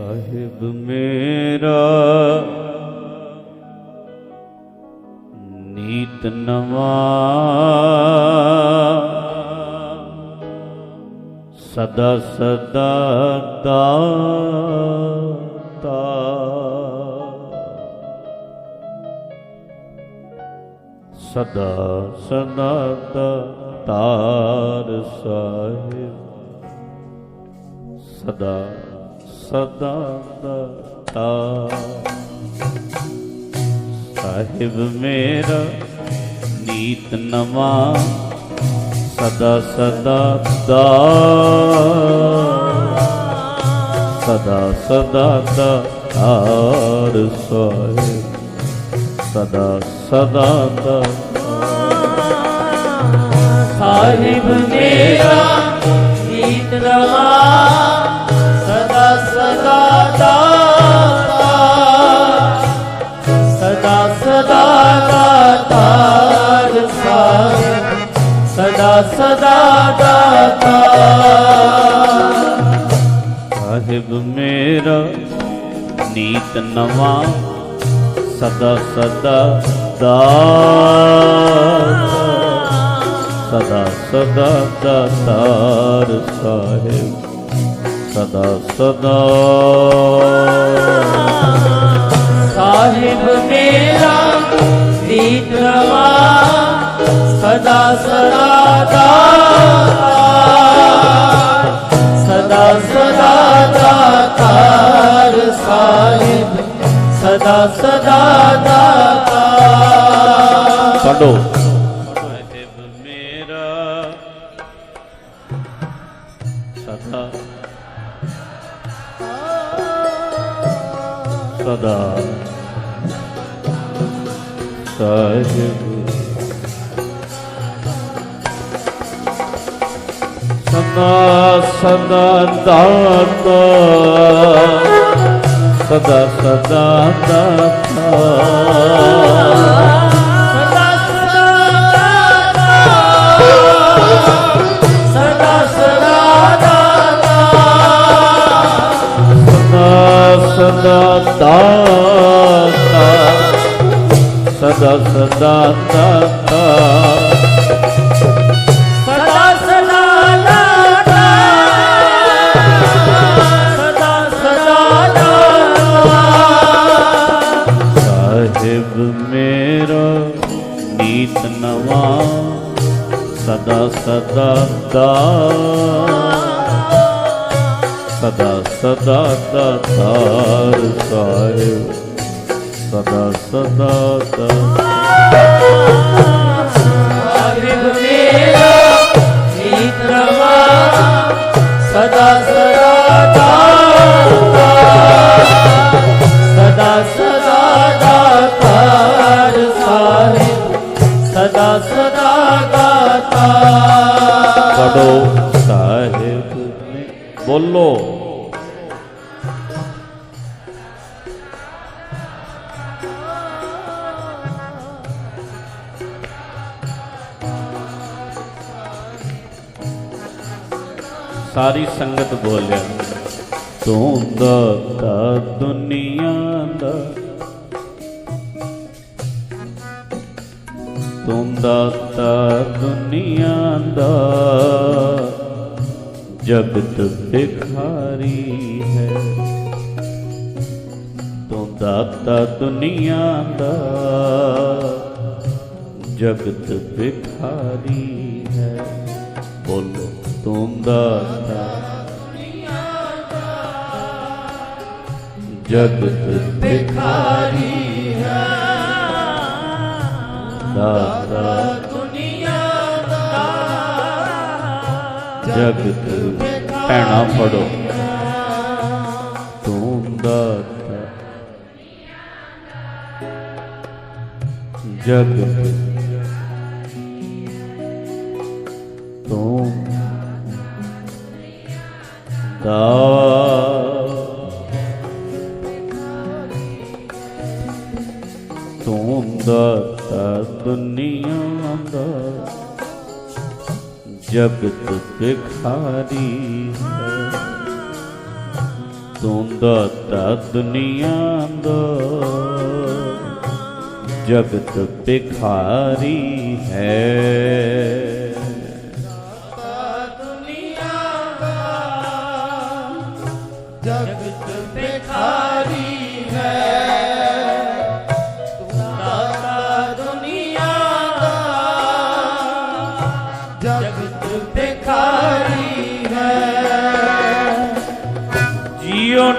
ਸਾਹਿਬ ਮੇਰਾ। ਨੀਤ ਨਵਾ। ਸਦਾ ਸਦਾ ਦਾਤਾ। ਸਦਾ ਸਦਾ ਤਾਰ ਸਾਹਿਬ। ਸਦਾ ਸਦਾ ਦਾਤਾ ਸਾਹਿਬ ਮੇਰਾ ਨੀਤ ਨਵਾ, ਸਦਾ ਸਦਾ ਦਾ ਸਦਾ ਸਦਾ ਦਾ ਤਾਰ ਸਾਹਿਬ ਸਦਾ ਸਦਾ ਦਾ ਸਾਹਿਬ ਮੇਰਾ ਗੀਤ ਰਵਾ ਸਦਾ ਦਾਤਾ। ਸਾਹਿਬ ਮੇਰਾ ਨੀਤ ਨਵਾ ਸਦਾ ਸਦਾ ਦਾ ਸਦਾ ਸਦਾ ਦਾਤਾਰ ਸਾਹਿਬ ਸਦਾ ਸਦਾ। ਸਾਹਿਬ ਮੇਰਾ ਗੀਤ ਰਵਾ ਸਦਾ ਸਦਾ ਦਾਤਾ ਸਦਾ ਸਦਾ ਦਾਤਾਰ ਸਾਹਿਬ ਸਦਾ ਸਦਾ ਸਦਾ ਦਾਤਾ। ਸਦਾ ਸਦਾ ਦਾਤਾ। ਸਦਾ ਸਦਾ ਦਾ ਸਦਾ ਸਦਾ ਦਾਤਾਰ ਸਾਹਿਬ ਸਦਾ ਸਦਾ ਦਾ ਸਾਹਿਬ ਮੇਰਾ ਗੀਤ ਸਦਾ ਸਦਾ ਦਾਤਾ ਸਾਰੀ ਸੰਗਤ ਬੋਲਿਆ ਤੂੰ ਦਾਤਾ ਦੁਨੀਆ ਦਾ ਤੂੰ ਦਾਤਾ ਦੁਨੀਆ ਦਾ ਜਗਤ ਭਿਖਾਰੀ ਹੈ ਤੂੰ ਦਾਤਾ ਦੁਨੀਆ ਦਾ ਜਗਤ ਭਿਖਾਰੀ ਹੈ ਬੋਲੋ ਤੂੰ ਦਾਤਾ ਜਗਤ ਭਿਖਾਰੀ ਹੈ। ਦਾਤਾ ਦੁਨੀਆ ਦਾ। ਜਗਤ ਭੈਣਾ ਪੜੋ ਤੂੰ ਦਾਤਾ ਜਗਤ ਤੂੰ ਦਾ ਦੁਨੀਆ ਦਾ ਜਗਤ ਭਿਖਾਰੀ ਹੈ। ਤੂੰ ਦਾਤਾ ਦੁਨੀਆ ਦਾ ਜਗਤ ਭਿਖਾਰੀ ਹੈ।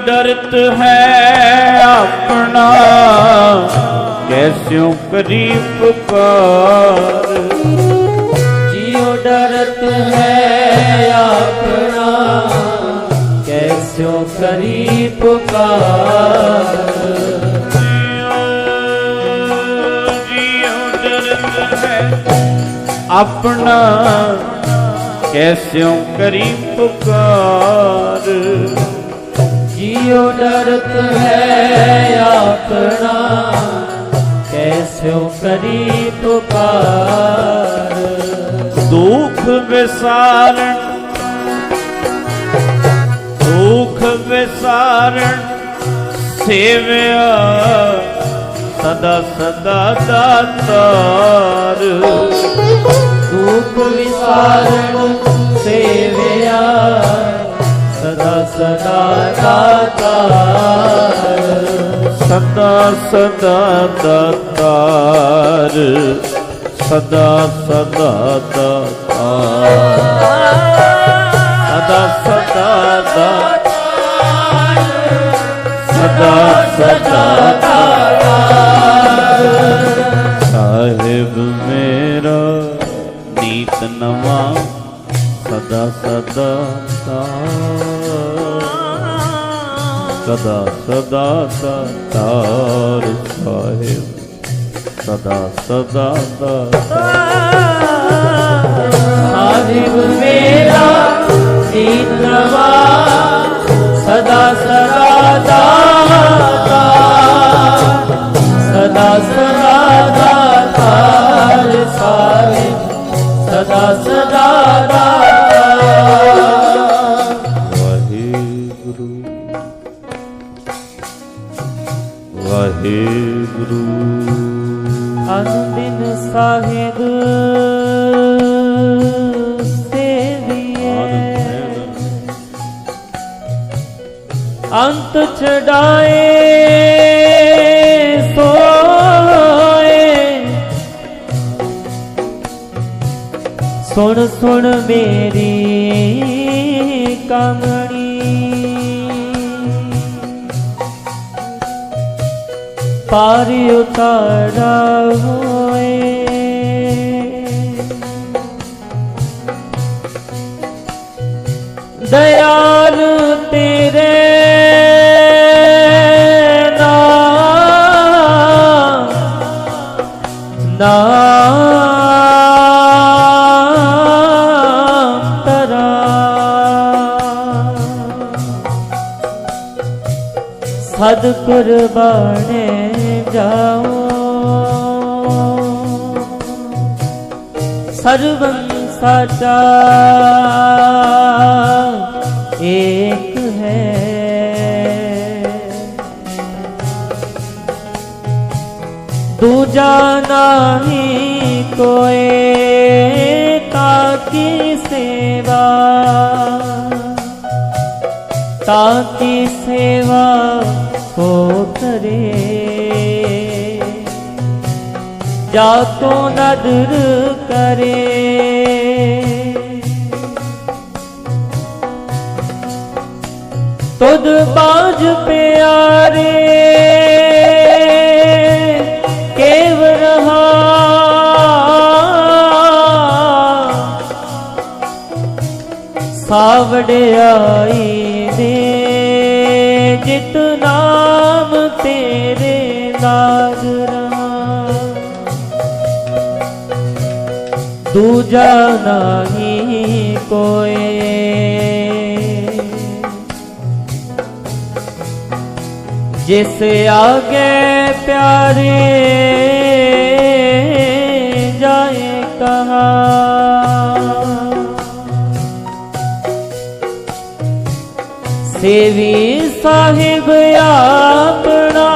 ਡਰਤ ਹੈ ਆਪਣਾ। ਕੈਸਿਉ ਕਰੀ ਪੁਕਾਰ ਜਿਉ ਡਰਤ ਹੈ ਆਪਣਾ। ਕੈਸਿਓ ਕਰੀ ਪੁਕਾਰ ਜਿਉ ਡਰਤ ਹੈ ਆਪਣਾ। ਕੈਸਿਉ ਕਰੀ ਪੁਕਾਰ ਜਿਉ ਡਰਤ ਹੈ ਆਪਣਾ ਕੈਸਿਓ ਕਰੀ ਪੁਕਾਰ ਦੁਖ ਵਿਸਾਰਣ ਦੁਖ ਵਿਸਾਰਣ ਸੇਵਿਆ ਸਦਾ ਸਦਾ ਦਾਤਾਰ ਦੁਖ ਵਿਸਾਰਣ ਸੇਵਿਆ ਸਦਾ ਸਦਾ ਦਾਤਾਰ ਸਦਾ ਸਦਾ ਦਾਤਾਰ ਸਦਾ ਸਦਾ ਦਾਤਾਰ ਸਦਾ ਸਦਾ ਦਾਤਾਰ ਸਦਾ ਸਦਾ ਸਾਹਿਬ ਮੇਰਾ ਨੀਤ ਨਵਾਂ ਸਦਾ ਸਦਾ ਤਾਰ ਸਦਾ ਸਦਾ ਤਾਰ ਸਾਹਿਬ। ਸਦਾ ਸਦਾ ਤਾਰ ਸਾਹਿਬ ਮੇਰਾ ਦੀਨਵਾ ਸਦਾ ਸਦਾ ਦਾਤਾ ਸਦਾ ਸਦਾ ਦਾਤਾਰ ਸਾਹਿਬ। ਸਦਾ ਸਦਾ ਛਡਾਏ ਸੋਏ। ਸੁਣ ਸੁਣ ਮੇਰੀ ਕਮਣੀ ਪਾਰ ਉਤਾਰਾ ਹੋਏ। ਦਇਆਲ ਤੇਰੇ ਸਦ ਕੁਰਬਾਨੇ ਜਾਓ। ਸਰਵੰ ਸਾਚਾ ਏਕ ਹੈ। ਦੂਜਾ ਨਹੀਂ ਕੋਏ ਤਾਕੀ ਸੇਵਾ। ਤਾਕੀ ਸੇਵਾ ਹੋ ਕਰੇ ਜਾ ਤੋ ਨਦਰ ਕਰੇ। ਤੁਧ ਬਾਜ ਪਿਆਰੇ ਕੇਵ ਰਹਾ। ਸਾਵੜਿਆਈ ਦੇ ਜਿਤ ਨਾਮ ਤੇਰੇ ਲਾਗਰਾ ਦੂਜਾ ਨਹੀਂ ਕੋਏ। ਜਿਸ ਆਗੇ ਪਿਆਰੇ ਜਾਏ ਕਹਾ। ਸੇਵੀ ਸਾਹਿਬ ਆਪਣਾ,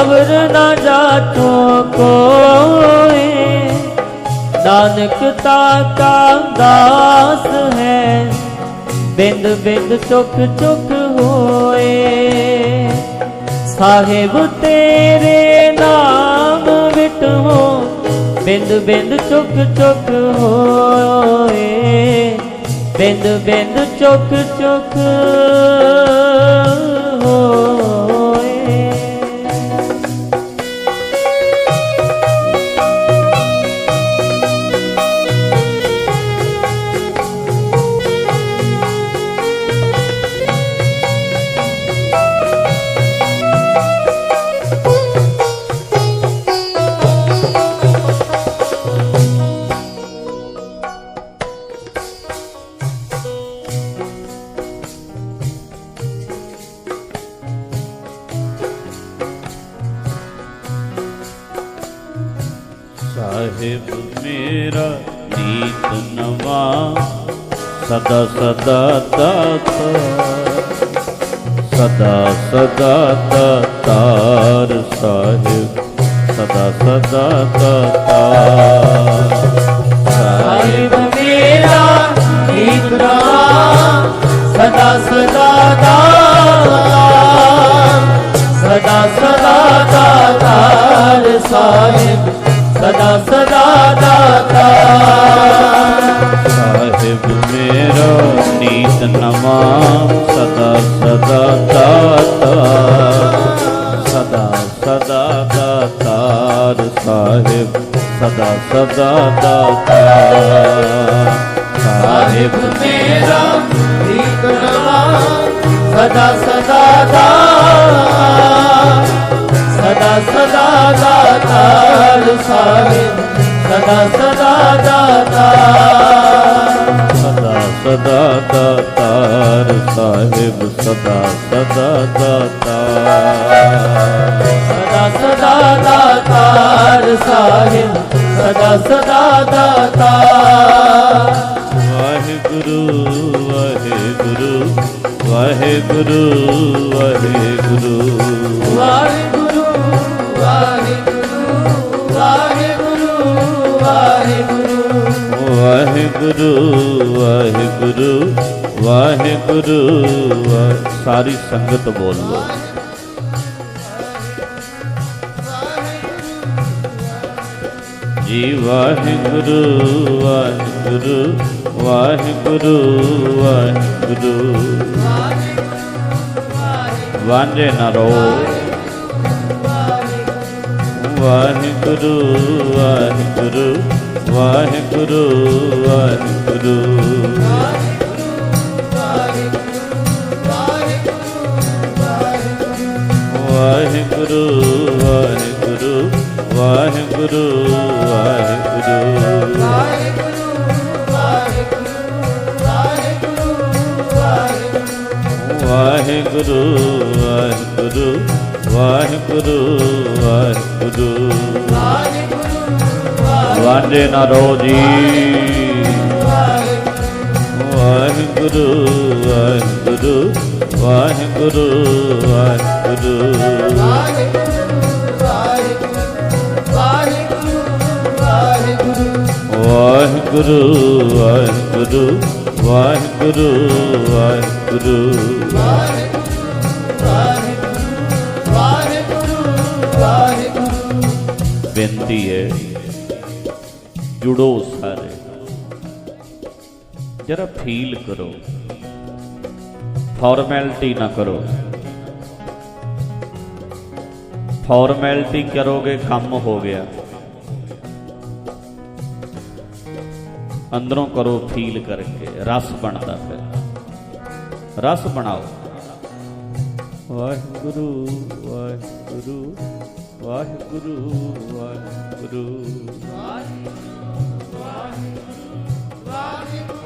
ਅਵਰ ਨਾ ਜਾਤੋ ਕੋਏ। ਨਾਨਕ ਤਾ ਕਾ ਦਾਸ ਹੈ, ਬਿੰਦ ਬਿੰਦ ਚੁਕ ਚੁਕ ਹੋਏ। ਸਾਹਿਬ ਤੇਰੇ ਨਾਮ ਵਿਟੋ, ਬਿੰਦ ਬਿੰਦ ਚੁਕ ਚੁਕ ਹੋਏ। ਬਿੰਦ ਬਿੰਦ ਚੁੱਕ ਚੁੱਕ ਹੋਏ ਸਦਾ ਸਦਾ ਦਾਤਾ, ਸਦਾ ਸਦਾ ਦਾਤਾਰ ਸਾਹਿਬ, ਸਦਾ ਸਦਾ ਦਾਤਾਰ। ਸਾਹਿਬ ਮੇਰਾ ਨੀਤ ਨਵਾ ਸਦਾ ਸਦਾ ਦਾਤਾ ਸਦਾ ਸਦਾ ਦਾਤਾਰ ਸਾਹਿਬ, ਸਦਾ ਸਦਾ ਦਾਤਾ ਨੀਤ ਨਵਾ ਸਦਾ ਸਦਾ ਦਾਤਾ। ਸਦਾ ਸਦਾ ਦਾਤਾਰ ਸਾਹਿਬ, ਸਦਾ ਸਦਾ ਦਾਤਾਰ ਸਾਹਿਬ ਮੇਰਾ ਨੀਤ ਨਵਾ, ਸਦਾ ਸਦਾ ਦਾ ਸਦਾ ਸਦਾ ਦਾਤਾਰ ਸਾਹਿਬ, ਸਦਾ ਸਦਾ ਦਾਤਾ। ਸਦਾ ਸਦਾ ਸਾਹਿਬ ਸਦਾ ਸਦਾ ਦਾਤਾਰ ਸਦਾ ਸਦਾ ਦਾਤਾਰ ਸਾਹਿਬ। ਸਦਾ ਸਦਾ ਦਾਤਾ। ਵਾਹਿਗੁਰੂ ਵਾਹਿਗੁਰੂ ਵਾਹਿਗੁਰੂ ਵਾਹਿਗੁਰੂ ਵਾਹਿਗੁਰੂ। ਵਾਹਿਗੁਰੂ ਵਾਹਿਗੁਰੂ ਵਾਹਿਗੁਰੂ। ਵਾਹਿਗੁਰੂ ਵਾਹਿਗੁਰੂ। ਵਾਹਿਗੁਰੂ ਵਾ- ਸਾਰੀ ਸੰਗਤ ਬੋਲੋ ਜੀ ਵਾਹਿਗੁਰੂ ਵਾਹਿਗੁਰੂ ਵਾਹਿਗੁਰੂ ਵਾਹਿਗੁਰੂ। ਵਾਂਝੇ ਨਾ ਰੋ। ਵਾਹਿਗੁਰੂ ਵਾਹਿਗੁਰੂ ਵਾਹਿਗੁਰੂ ਵਾਹਿਗੁਰੂ। ਵਾਹਿਗੁਰੂ ਵਾਹਿਗੁਰੂ ਵਾਹਿਗੁਰੂ ਵਾਹਿਗੁਰੂ। ਵਾਹਿਗੁਰੂ ਵਾਹਿਗੁਰੂ ਵਾਹਿਗੁਰੂ ਵਾਹਿਗੁਰੂ। ਵਾਂਝੇ ਨਾ ਰੋ ਜੀ। ਵਾਹਿਗੁਰੂ ਵਾਹਿਗੁਰੂ ਵਾਹਿਗੁਰੂ ਵਾਹਿਗੁਰੂ। ਵਾਹਿਗੁਰੂ ਵਾਹਿਗੁਰੂ ਵਾਹਿਗੁਰੂ ਵਾਹਿਗੁਰੂ। ਬੇਨਤੀ ਹੈ ਜੁੜੋ ਸਾਰੇ। ਜਰਾ ਫੀਲ ਕਰੋ। फॉर्मेलिटी ना करो। फॉर्मेलिटी करोगे, कम हो गया। अंदरों करो, फील करके। रस बनता फिर। रस बनाओ। वाहगुरु वाहगुरु वाहगुरु वाहगुरु। वाहगुरु वाहगुरु